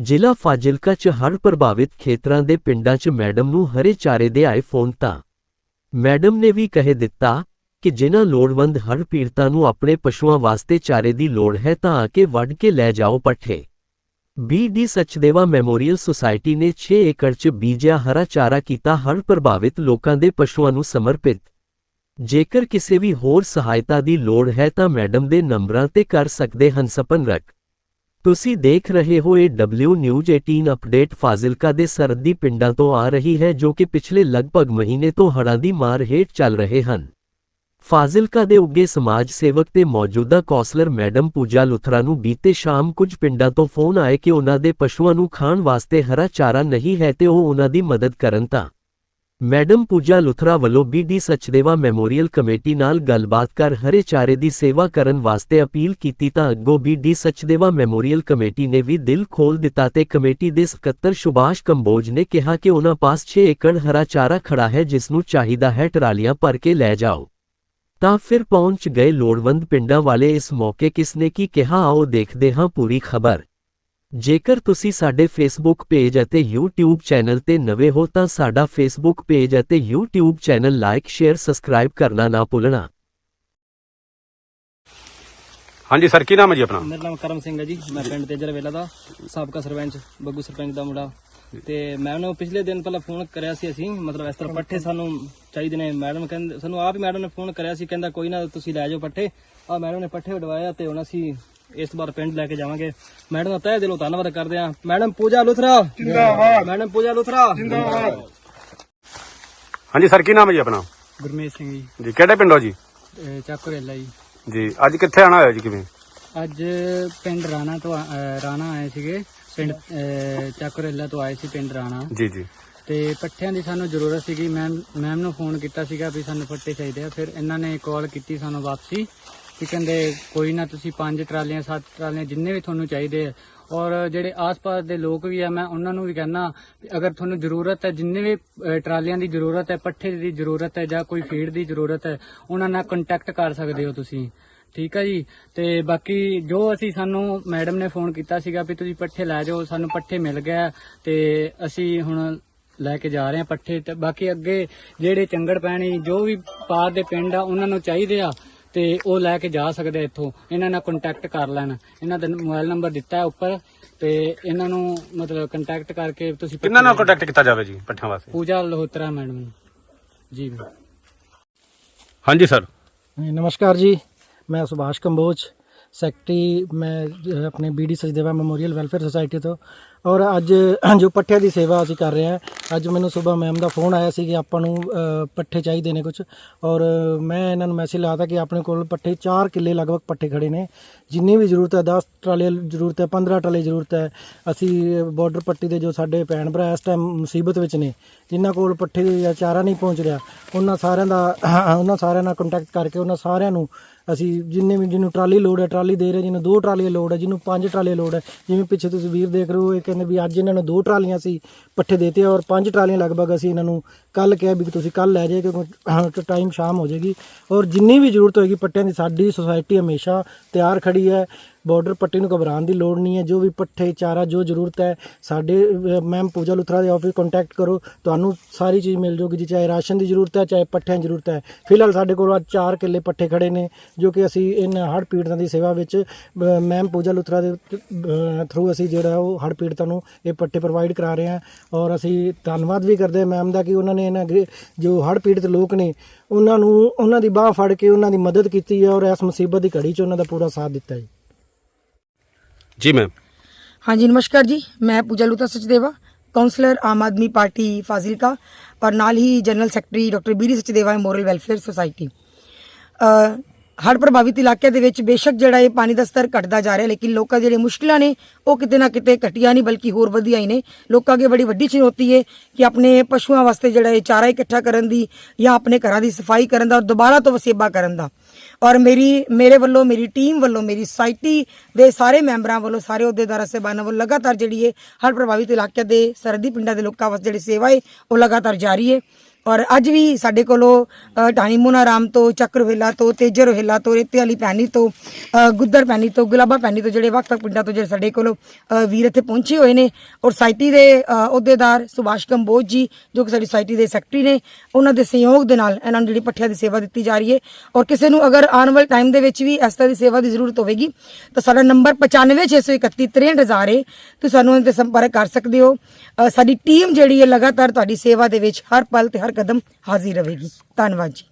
ਜ਼ਿਲ੍ਹਾ ਫਾਜ਼ਿਲਕਾ 'ਚ ਹੜ੍ਹ ਪ੍ਰਭਾਵਿਤ ਖੇਤਰਾਂ ਦੇ ਪਿੰਡਾਂ 'ਚ ਮੈਡਮ ਨੂੰ ਹਰੇ ਚਾਰੇ ਦੇ ਆਏ ਫੋਨ ਤਾਂ। ਮੈਡਮ ਨੇ ਵੀ ਕਹਿ ਦਿੱਤਾ ਕਿ ਜਿਨ੍ਹਾਂ ਲੋੜਵੰਦ ਹੜ੍ਹ ਪੀੜਤਾਂ ਨੂੰ ਆਪਣੇ ਪਸ਼ੂਆਂ ਵਾਸਤੇ ਚਾਰੇ ਦੀ ਲੋੜ ਹੈ ਤਾਂ ਆ ਕੇ ਵੱਢ ਕੇ ਲੈ ਜਾਓ ਪੱਠੇ। ਬੀਡੀ ਸਚਦੇਵਾ ਮੈਮੋਰੀਅਲ ਸੁਸਾਇਟੀ ਨੇ 6 ਏਕੜ 'ਚ ਬੀਜਿਆ ਹਰਾ ਚਾਰਾ ਕੀਤਾ ਹੜ੍ਹ ਪ੍ਰਭਾਵਿਤ ਲੋਕਾਂ ਦੇ ਪਸ਼ੂਆਂ ਨੂੰ ਸਮਰਪਿਤ। ਜੇਕਰ ਕਿਸੇ ਵੀ ਹੋਰ ਸਹਾਇਤਾ ਦੀ ਲੋੜ ਹੈ ਤਾਂ ਮੈਡਮ ਦੇ ਨੰਬਰਾਂ ਤੇ ਕਰ ਸਕਦੇ ਹਨ ਸੰਪਰਕ। ਤੁਸੀਂ ਦੇਖ ਰਹੇ ਹੋ ਇਹ ਡਬਲਯੂ ਨਿਊਜ਼ 18 ਅਪਡੇਟ ਫਾਜ਼ਿਲਕਾ ਦੇ ਸਰਦੀ ਪਿੰਡਾਂ ਤੋਂ ਆ ਰਹੀ ਹੈ ਜੋ ਕਿ ਪਿਛਲੇ ਲਗਭਗ ਮਹੀਨੇ ਤੋਂ ਹੜ੍ਹਾਂ ਦੀ ਮਾਰ ਹੇਠ ਚੱਲ ਰਹੇ ਹਨ। ਫਾਜ਼ਿਲਕਾ ਦੇ ਉੱਗੇ ਸਮਾਜ ਸੇਵਕ ਤੇ ਮੌਜੂਦਾ ਕੌਂਸਲਰ ਮੈਡਮ ਪੂਜਾ ਲੁਥਰਾ ਨੂੰ ਬੀਤੇ ਸ਼ਾਮ ਕੁਝ ਪਿੰਡਾਂ ਤੋਂ ਫੋਨ ਆਏ ਕਿ ਉਹਨਾਂ ਦੇ ਪਸ਼ੂਆਂ ਨੂੰ ਖਾਣ ਵਾਸਤੇ ਹਰਾ ਚਾਰਾ ਨਹੀਂ ਹੈ ਤੇ ਉਹ ਉਹਨਾਂ ਦੀ ਮਦਦ ਕਰਨ ਤਾਂ ਮੈਡਮ ਪੂਜਾ ਲੁਥਰਾ ਵੱਲੋਂ ਬੀਡੀ ਸਚਦੇਵਾ ਮੈਮੋਰੀਅਲ ਕਮੇਟੀ ਨਾਲ ਗੱਲਬਾਤ ਕਰ ਹਰੇ ਚਾਰੇ ਦੀ ਸੇਵਾ ਕਰਨ ਵਾਸਤੇ ਅਪੀਲ ਕੀਤੀ ਤਾਂ ਅੱਗੋਂ ਬੀਡੀ ਸਚਦੇਵਾ ਮੈਮੋਰੀਅਲ ਕਮੇਟੀ ਨੇ ਵੀ ਦਿਲ ਖੋਲ ਦਿੱਤਾ ਤੇ ਕਮੇਟੀ ਦੇ ਸਕੱਤਰ ਸੁਭਾਸ਼ ਕੰਬੋਜ ਨੇ ਕਿਹਾ ਕਿ ਉਹਨਾਂ ਪਾਸ 6 ਏਕੜ ਹਰਾ ਚਾਰਾ ਖੜਾ ਹੈ ਜਿਸ ਨੂੰ ਚਾਹੀਦਾ ਹੈ ਟਰਾਲੀਆਂ ਭਰ ਕੇ ਲੈ ਜਾਓ। ਤਾਂ ਫਿਰ ਪਹੁੰਚ ਗਏ ਲੋੜਵੰਦ ਪਿੰਡਾਂ ਵਾਲੇ ਇਸ ਮੌਕੇ ਕਿਸ ਨੇ ਕੀ ਕਿਹਾ ਆਓ ਦੇਖਦੇ ਹਾਂ ਪੂਰੀ ਖਬਰ। ਜੇਕਰ ਤੁਸੀਂ ਸਾਡੇ ਫੇਸਬੁੱਕ ਪੇਜ ਅਤੇ YouTube ਚੈਨਲ ਤੇ ਨਵੇਂ ਹੋ ਤਾਂ ਸਾਡਾ ਫੇਸਬੁੱਕ ਪੇਜ ਅਤੇ YouTube channel like share subscribe ਕਰਨਾ ਨਾ ਭੁੱਲਣਾ। ਹਾਂਜੀ ਸਰ ਕੀ ਨਾਮ ਹੈ ਜੀ ਆਪਣਾ? ਮੇਰਾ ਨਾਮ ਕਰਮ ਸਿੰਘ ਹੈ ਜੀ। ਮੈਂ ਪਿੰਡ ਤੇਜਰ ਵੇਲਾ ਦਾ ਸਾਬਕਾ ਸਰਪੰਚ ਬੱਗੂ ਸਰਪੰਚ ਦਾ ਮੁੰਡਾ। ਤੇ ਮੈਂ ਉਹਨੂੰ ਪਿਛਲੇ ਦਿਨ ਪਹਿਲਾਂ ਫੋਨ ਕਰਿਆ ਸੀ ਅਸੀਂ ਮਤਲਬ ਇਸ ਤਰ੍ਹਾਂ ਪੱਠੇ ਸਾਨੂੰ ਚਾਹੀਦੇ ਨੇ। ਮੈਡਮ ਕਹਿੰਦੇ ਸਾਨੂੰ ਆਪ ਹੀ ਮੈਡਮ ਨੇ ਫੋਨ ਕਰਿਆ ਸੀ ਕਹਿੰਦਾ ਕੋਈ ਨਾ ਤੁਸੀਂ ਲੈ ਜਾਓ ਪੱਠੇ। ਆ ਮੈਡਮ ਨੇ ਪੱਠੇ ਵਡਵਾਇਆ ਤੇ ਹੁਣ ਅਸੀਂ ਇਸ ਵਾਰ ਪਿੰਡ ਲੈ ਕੇ ਜਾਵਾਂਗੇ। ਮੈਡਮ ਦਾ ਤਹਿ ਦਿਲੋਂ ਧੰਨਵਾਦ ਕਰਦੇ ਆ ਮੈਡਮ ਪੂਜਾ ਲੁਥਰਾ। ਜਿੰਦਾਬਾਦ। ਮੈਡਮ ਪੂਜਾ ਲੁਥਰਾ। ਜਿੰਦਾਬਾਦ। ਹਾਂਜੀ ਸਰ ਕੀ ਨਾਮ ਹੈ ਜੀ ਆਪਣਾ? ਗੁਰਮੇਸ਼ ਸਿੰਘ ਜੀ। ਜੀ ਕਿਹੜੇ ਪਿੰਡੋਂ ਜੀ? ਚਾਕੋਰੇਲਾ ਜੀ। ਜੀ ਅੱਜ ਕਿੱਥੇ ਆਣਾ ਹੋਇਆ ਜੀ ਕਿਵੇਂ? ਅੱਜ ਪਿੰਡ ਰਾਣਾ ਤੋਂ ਰਾਣਾ ਆਏ ਸੀਗੇ। ਪਿੰਡ ਚਾਕੋਰੇਲਾ ਤੋਂ ਆਏ ਸੀ ਪਿੰਡ ਰਾਣਾ। ਜੀ ਜੀ। ਤੇ ਪੱਠਿਆਂ ਦੀ ਸਾਨੂੰ ਜ਼ਰੂਰਤ ਸੀਗੀ। ਮੈਮ ਮੈਮ ਨੂੰ ਫੋਨ ਕੀਤਾ ਸੀਗਾ ਵੀ ਸਾਨੂੰ ਪੱਠੇ ਚਾਹੀਦੇ ਆ। ਫਿਰ ਇਹਨਾਂ ਨੇ ਕਾਲ ਕੀਤੀ ਸਾਨੂੰ ਵਾਪਸੀ। ਕਿ ਕਹਿੰਦੇ ਕੋਈ ਨਾ ਤੁਸੀਂ ਪੰਜ ਟਰਾਲੀਆਂ ਸੱਤ ਟਰਾਲੀਆਂ ਜਿੰਨੇ ਵੀ ਤੁਹਾਨੂੰ ਚਾਹੀਦੇ ਆ। ਔਰ ਜਿਹੜੇ ਆਸ-ਪਾਸ ਦੇ ਲੋਕ ਵੀ ਆ ਮੈਂ ਉਹਨਾਂ ਨੂੰ ਵੀ ਕਹਿਣਾ ਅਗਰ ਤੁਹਾਨੂੰ ਜ਼ਰੂਰਤ ਹੈ ਜਿੰਨੇ ਵੀ ਅਹ, ਟਰਾਲੀਆਂ ਦੀ ਜ਼ਰੂਰਤ ਹੈ ਪੱਠੇ ਦੀ ਜ਼ਰੂਰਤ ਹੈ ਜਾਂ ਕੋਈ ਫੀਡ ਦੀ ਜ਼ਰੂਰਤ ਹੈ ਉਹਨਾਂ ਨਾਲ ਕੰਟੈਕਟ ਕਰ ਸਕਦੇ ਹੋ ਤੁਸੀਂ। ਠੀਕ ਹੈ ਜੀ? ਤੇ ਬਾਕੀ ਜੋ ਅਸੀਂ ਸਾਨੂੰ ਮੈਡਮ ਨੇ ਫੋਨ ਕੀਤਾ ਸੀਗਾ ਵੀ ਤੁਸੀਂ ਪੱਠੇ ਲੈ ਜਾਓ ਸਾਨੂੰ ਪੱਠੇ ਮਿਲ ਗਏ ਤੇ ਅਸੀਂ ਹੁਣ ਲੈ ਕੇ ਜਾ ਰਹੇ ਹਾਂ ਪੱਠੇ। ਤੇ ਬਾਕੀ ਅੱਗੇ ਜਿਹੜੇ ਚੰਗੜ ਪੈਣੀ ਜੋ ਵੀ ਪਾਰ ਦੇ ਪਿੰਡ ਆ ਉਹਨਾਂ ਨੂੰ ਚਾਹੀਦੇ ਆ। ਤੇ ਉਹ ਲੈ ਕੇ ਜਾ ਸਕਦੇ ਆ ਇੱਥੋਂ ਇਹਨਾਂ ਨਾਲ ਕੰਟੈਕਟ ਕਰ ਲੈਣ ਇਹਨਾਂ ਦਾ ਮੋਬਾਈਲ ਨੰਬਰ ਦਿੱਤਾ ਹੈ ਉੱਪਰ ਤੇ ਇਹਨਾਂ ਨੂੰ ਮਤਲਬ ਕੰਟੈਕਟ ਕਰਕੇ ਤੁਸੀਂ ਪੱਠੇ ਕਿੰਨਾ ਨਾਲ ਲੈ- ਕੰਟੈਕਟ ਕੀਤਾ ਜਾਵੇ ਜੀ ਪੱਠਿਆਂ ਵਾਸਤੇ ਪੂਜਾ ਲਹੋਤਰਾ ਮੈਡਮ ਜੀ ਹਾਂਜੀ ਸਰ नमस्कार जी ਮੈਂ ਸੁਭਾਸ਼ ਕੰਬੋਜ ਸੈਕਟਰੀ ਮੈਂ ਅਹ, ਆਪਣੇ BD Sachdeva memorial welfare society ਤੋਂ ਔਰ ਅੱਜ ਜੋ ਪੱਠਿਆਂ ਦੀ ਸੇਵਾ ਅਸੀਂ ਕਰ ਰਹੇ ਹਾਂ, ਅੱਜ ਮੈਨੂੰ ਸਵੇਰ ਮੈਮ ਦਾ ਫੋਨ ਆਇਆ ਸੀ ਕਿ ਆਪਾਂ ਨੂੰ ਪੱਠੇ ਚਾਹੀਦੇ ਨੇ ਕੁਝ ਔਰ ਮੈਂ ਇਹਨਾਂ ਨੂੰ ਮੈਸੇਜ ਲਾਤਾ ਕਿ ਆਪਣੇ ਕੋਲ ਪੱਠੇ 4 ਕਿੱਲੇ ਲਗਭਗ ਪੱਠੇ ਖੜੇ ਨੇ। ਜਿੰਨੀ ਵੀ ਜ਼ਰੂਰਤ ਹੈ 10 ਟਰਾਲੇ ਜ਼ਰੂਰਤ ਹੈ 15 ਟਰਾਲੇ ਜ਼ਰੂਰਤ ਹੈ, ਅਸੀਂ ਬਾਰਡਰ ਪੱਟੀ ਦੇ ਜੋ ਸਾਡੇ ਭੈਣ ਭਰਾ ਇਸ ਟਾਈਮ ਮੁਸੀਬਤ ਵਿੱਚ ਨੇ, ਜਿਨ੍ਹਾਂ ਕੋਲ ਪੱਠੇ ਜਾਂ ਚਾਰਾ ਨਹੀਂ ਪਹੁੰਚ ਰਿਹਾ, ਉਹਨਾਂ ਸਾਰਿਆਂ ਦਾ, ਉਹਨਾਂ ਸਾਰਿਆਂ ਨਾਲ ਕੰਟੈਕਟ ਕਰਕੇ ਉਹਨਾਂ ਸਾਰਿਆਂ ਨੂੰ ਅਸੀਂ ਜਿੰਨੇ ਵੀ, ਜਿਹਨੂੰ ਟਰਾਲੀ ਲੋਡ ਹੈ, ਟਰਾਲੀ ਦੇ ਰਹੇ, ਜਿਹਨੂੰ ਦੋ ਟਰਾਲੀਆਂ ਲੋਡ ਹੈ, ਜਿਹਨੂੰ ਪੰਜ ਟਰਾਲੀਆਂ ਲੋਡ ਹੈ, ਜਿਵੇਂ ਪਿੱਛੇ ਤੁਸੀਂ ਵੀਰ ਦੇਖ ਰਹੇ ਹੋ, ਇਹ ਕਹਿੰਦੇ ਵੀ ਅੱਜ ਇਹਨਾਂ ਨੂੰ ਦੋ ਟਰਾਲੀਆਂ ਸੀ ਪੱਠੇ ਦੇਤੇ ਔਰ ਪੰਜ ਟਰਾਲੀਆਂ ਲਗਭਗ ਅਸੀਂ ਇਹਨਾਂ ਨੂੰ ਕੱਲ ਕਿਹਾ ਵੀ ਤੁਸੀਂ ਕੱਲ ਲੈ ਜਾਏ ਕਿਉਂਕਿ ਟਾਈਮ ਸ਼ਾਮ ਹੋ ਜਾਏਗੀ। ਔਰ ਜਿੰਨੀ ਵੀ ਜ਼ਰੂਰਤ ਹੋਏਗੀ ਪੱਟਿਆਂ ਦੀ, ਸਾਡੀ ਸੁਸਾਇਟੀ ਹਮੇਸ਼ਾ ਤਿਆਰ ਖੜੀ ਹੈ। ਬਾਰਡਰ ਪੱਟੀ ਨੂੰ ਘਬਰਾਉਣ ਦੀ ਲੋੜ ਨਹੀਂ ਹੈ। ਜੋ ਵੀ ਪੱਠੇ, ਚਾਰਾ, ਜੋ ਜ਼ਰੂਰਤ ਹੈ, ਸਾਡੇ ਮੈਮ ਪੂਜਾ ਲੁਥਰਾ ਦੇ ਆਫਿਸ ਕੰਟੈਕਟ ਕਰੋ। ਤੁਹਾਨੂੰ ਸਾਰੀ ਚੀਜ਼ ਮਿਲ ਜਾਊਗੀ ਜੀ, ਚਾਹੇ ਰਾਸ਼ਨ ਦੀ ਜ਼ਰੂਰਤ ਹੈ, ਚਾਹੇ ਪੱਠਿਆਂ ਦੀ ਜ਼ਰੂਰਤ ਹੈ। ਫਿਲਹਾਲ ਸਾਡੇ ਕੋਲ ਅੱਜ 4 ਕਿੱਲੇ ਪੱਠੇ ਖੜੇ ਨੇ, ਜੋ ਕਿ ਅਸੀਂ ਇਹਨਾਂ ਹੜ੍ਹ ਪੀੜਤਾਂ ਦੀ ਸੇਵਾ ਵਿੱਚ ਮੈਮ ਪੂਜਾ ਲੁਥਰਾ ਦੇ ਥਰੂ ਅਸੀਂ ਜਿਹੜਾ ਉਹ ਹੜ੍ਹ ਪੀੜਤਾਂ ਨੂੰ ਇਹ ਪੱਠੇ ਪ੍ਰੋਵਾਈਡ ਕਰਾ ਰਹੇ ਹਾਂ। ਔਰ ਅਸੀਂ ਧੰਨਵਾਦ ਵੀ ਕਰਦੇ ਹਾਂ ਮੈਮ ਦਾ ਕਿ ਉਹਨਾਂ ਨੇ ਇਹਨਾਂ ਗ੍ਰੇ- ਜੋ ਹੜ੍ਹ ਪੀੜਤ ਲੋਕ ਨੇ, ਉਹਨਾਂ ਨੂੰ, ਉਹਨਾਂ ਦੀ ਬਾਹ ਫੜ ਕੇ ਉਹਨਾਂ ਦੀ ਮਦਦ ਕੀਤੀ ਹੈ ਔਰ ਇਸ ਮੁਸੀਬਤ ਦੀ ਘੜੀ 'ਚ ਉਹਨਾਂ ਦਾ ਪੂਰਾ ਸਾਥ ਦਿੱਤਾ ਹੈ। ਜੀ ਮੈਮ ਹਾਂਜੀ, ਨਮਸਕਾਰ ਜੀ। ਮੈਂ ਪੂਜਾ ਲੂਤਾ ਸਚਦੇਵਾ ਕਾਉਂਸਲਰ ਆਮ ਆਦਮੀ ਪਾਰਟੀ ਫਾਜ਼ਿਲਕਾ ਔਰ ਨਾਲ ਹੀ ਜਨਰਲ ਸੈਕਟਰੀ ਡਾਕਟਰ ਬੀਰੀ ਸਚਦੇਵਾ ਮੋਰਲ ਵੈਲਫੇਅਰ ਸੁਸਾਇਟੀ ਹੜ੍ਹ ਪ੍ਰਭਾਵਿਤ ਇਲਾਕਿਆਂ ਦੇ ਵਿੱਚ ਬੇਸ਼ੱਕ ਜਿਹੜਾ ਇਹ ਪਾਣੀ ਦਾ ਸਤਰ ਘਟਦਾ ਜਾ ਰਿਹਾ, ਲੇਕਿਨ ਲੋਕਾਂ ਦੀਆਂ ਜਿਹੜੀਆਂ ਮੁਸ਼ਕਲਾਂ ਨੇ, ਉਹ ਕਿਤੇ ਨਾ ਕਿਤੇ ਘਟੀਆਂ ਨਹੀਂ, ਬਲਕਿ ਹੋਰ ਵਧੀਆਂ ਹੀ ਨੇ। ਲੋਕਾਂ ਅੱਗੇ ਬੜੀ ਵੱਡੀ ਚੁਣੌਤੀ ਹੈ ਕਿ ਆਪਣੇ ਪਸ਼ੂਆਂ ਵਾਸਤੇ ਜਿਹੜਾ ਇਹ ਚਾਰਾ ਇਕੱਠਾ ਕਰਨ ਦੀ ਜਾਂ ਆਪਣੇ ਘਰਾਂ ਦੀ ਸਫ਼ਾਈ ਕਰਨ ਦਾ ਔਰ ਦੁਬਾਰਾ ਤੋਂ ਵਸੇਬਾ ਕਰਨ ਦਾ। ਔਰ ਮੇਰੀ, ਮੇਰੇ ਵੱਲੋਂ, ਮੇਰੀ ਟੀਮ ਵੱਲੋਂ, ਮੇਰੀ ਸੁਸਾਇਟੀ ਦੇ ਸਾਰੇ ਮੈਂਬਰਾਂ ਵੱਲੋਂ, ਸਾਰੇ ਅਹੁਦੇਦਾਰਾਂ, ਸਹਿਬਾਨਾਂ ਵੱਲੋਂ ਲਗਾਤਾਰ ਜਿਹੜੀ ਹੈ ਹੜ੍ਹ ਪ੍ਰਭਾਵਿਤ ਇਲਾਕਿਆਂ ਦੇ ਸਰਹੱਦੀ ਪਿੰਡਾਂ ਦੇ ਲੋਕਾਂ ਵਾਸਤੇ ਜਿਹੜੀ ਸੇਵਾ ਹੈ ਉਹ ਲਗਾਤਾਰ ਜਾਰੀ ਹੈ ਔਰ ਅੱਜ ਵੀ ਸਾਡੇ ਕੋਲੋਂ ਟਾਣੀ ਢਾਣੀ ਰਾਮ ਤੋਂ ਚੱਕਰਵੇਲਾ ਤੋਂ, ਤੇਜਰ ਰੋਹਿਲਾ ਤੋਂ, ਰੇਤੇ ਵਾਲੀ ਪੈਣੀ ਤੋਂ ਗੁੱਦਰ ਪੈਣੀ ਤੋਂ, ਗੁਲਾਬਾ ਪੈਣੀ ਤੋਂ, ਜਿਹੜੇ ਵੱਖ ਵੱਖ ਪਿੰਡਾਂ ਤੋਂ ਜਿਹੜੇ ਸਾਡੇ ਕੋਲੋਂ ਵੀਰ ਇੱਥੇ ਪਹੁੰਚੇ ਹੋਏ ਨੇ ਔਰ ਸੁਸਾਇਟੀ ਦੇ ਅਹੁਦੇਦਾਰ ਸੁਭਾਸ਼ ਕੰਬੋਜ ਜੀ, ਜੋ ਕਿ ਸਾਡੀ ਸੁਸਾਇਟੀ ਦੇ ਸੈਕਟਰੀ ਨੇ, ਉਹਨਾਂ ਦੇ ਸਹਿਯੋਗ ਦੇ ਨਾਲ ਇਹਨਾਂ ਨੂੰ ਜਿਹੜੀ ਪੱਠਿਆਂ ਦੀ ਸੇਵਾ ਦਿੱਤੀ ਜਾ ਰਹੀ ਹੈ। ਔਰ ਕਿਸੇ ਨੂੰ ਅਗਰ ਆਉਣ ਵਾਲੇ ਟਾਈਮ ਦੇ ਵਿੱਚ ਵੀ ਇਸ ਤਰ੍ਹਾਂ ਦੀ ਸੇਵਾ ਦੀ ਜ਼ਰੂਰਤ ਹੋਵੇਗੀ, ਤਾਂ ਸਾਡਾ ਨੰਬਰ 9561 63000 ਹੈ ਤੁਸੀਂ ਸਾਨੂੰ ਉਹਨਾਂ ਤੇ ਸੰਪਰਕ ਕਰ ਸਕਦੇ ਹੋ। ਸਾਡੀ ਟੀਮ ਜਿਹੜੀ ਹੈ ਲਗਾਤਾਰ ਤੁਹਾਡੀ ਸੇਵਾ ਦੇ ਵਿੱਚ ਹਰ ਪਲ ਤੇ ਹਰ ਕਦਮ ਹਾਜ਼ਰ ਰਹੇਗੀ। ਧੰਨਵਾਦ ਜੀ।